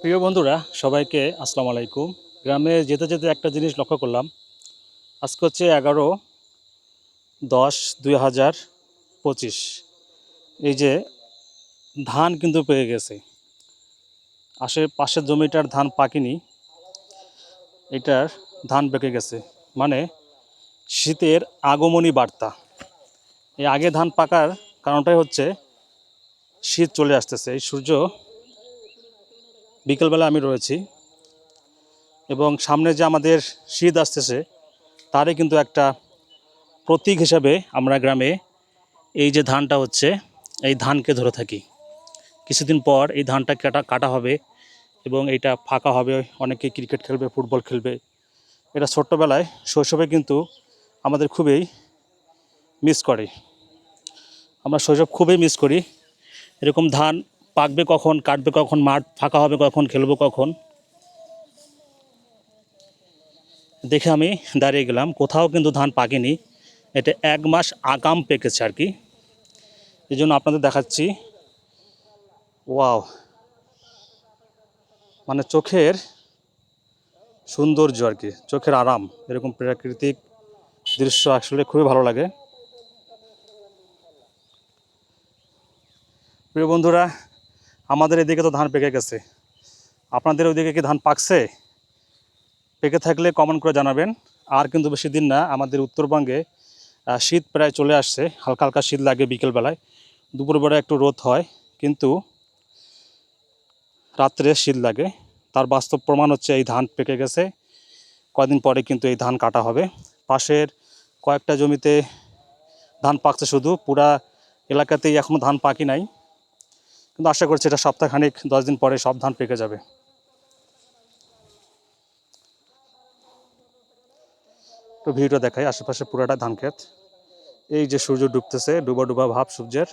প্রিয় বন্ধুরা, সবাইকে আসসালামু আলাইকুম। গ্রামে যেতে যেতে একটা জিনিস লক্ষ্য করলাম। আজকে হচ্ছে এগারো দশ দুই হাজার পঁচিশ। এই যে ধান কিন্তু পেয়ে গেছে। আশেপাশের জমিটার ধান পাকেনি। এটার ধান পেকে গেছে। মানে শীতের আগমনী বার্তা। এই আগে ধান পাকার কারণটাই হচ্ছে শীত চলে আসতেছে। এই সূর্য বিকেলবেলা আমি রয়েছি এবং সামনে যে আমাদের শীত আসতেছে, তারই কিন্তু একটা প্রতীক হিসাবে আমরা গ্রামে এই যে ধানটা হচ্ছে, এই ধানকে ধরে থাকি। কিছুদিন পর এই ধানটা কাটা কাটা হবে এবং এটা ফাঁকা হবে, অনেকে ক্রিকেট খেলবে, ফুটবল খেলবে। এটা ছোট্টবেলায় শৈশবে কিন্তু আমাদের খুবই মিস করে। আমরা শৈশব খুবই মিস করি। এরকম ধান পাকবে কখন, কাটবে কখন, মাঠ ফাঁকা হবে কখন, খেলব কখন? দেখে আমি দাঁড়িয়ে গেলাম। কোথাও কিন্তু ধান পাকেনি। এটা এক মাস আগাম পেকেছে আর কি। এই জন্য আপনাদের দেখাচ্ছি। ওয়াও। মানে চোখের সৌন্দর্য আর কি, চোখের আরাম। এরকম প্রাকৃতিক দৃশ্য আসলে খুবই ভালো লাগে। প্রিয় বন্ধুরা আমাদের এদিকে তো ধান পেকে গেছে। আপনাদের ওইদিকে কি ধান পাকছে? পেকে থাকলে কমন করে জানাবেন। আর কিন্তু বেশি দিন না, আমাদের উত্তরবঙ্গে শীত প্রায় চলে আসছে। হালকা হালকা শীত লাগে বিকেলবেলায় দুপুরবেলা একটু রোদ হয়, কিন্তু রাত্রে শীত লাগে। তার বাস্তব প্রমাণ হচ্ছে এই ধান পেকে গেছে। কয়দিন পরে কিন্তু এই ধান কাটা হবে। পাশের কয়েকটা জমিতে ধান পাকছে শুধু। পুরা এলাকাতেই এখনও ধান পাকি নাই। কিন্তু আশা করছি এটা সপ্তাহখানিক, দশ দিন পরে সব ধান পেকে যাবে। তো ভিউটা দেখাই, আশেপাশে পুরাটা ধান ক্ষেত। এই যে সূর্য ডুবতেছে, ডুবা ডুবা ভাব সূর্যের।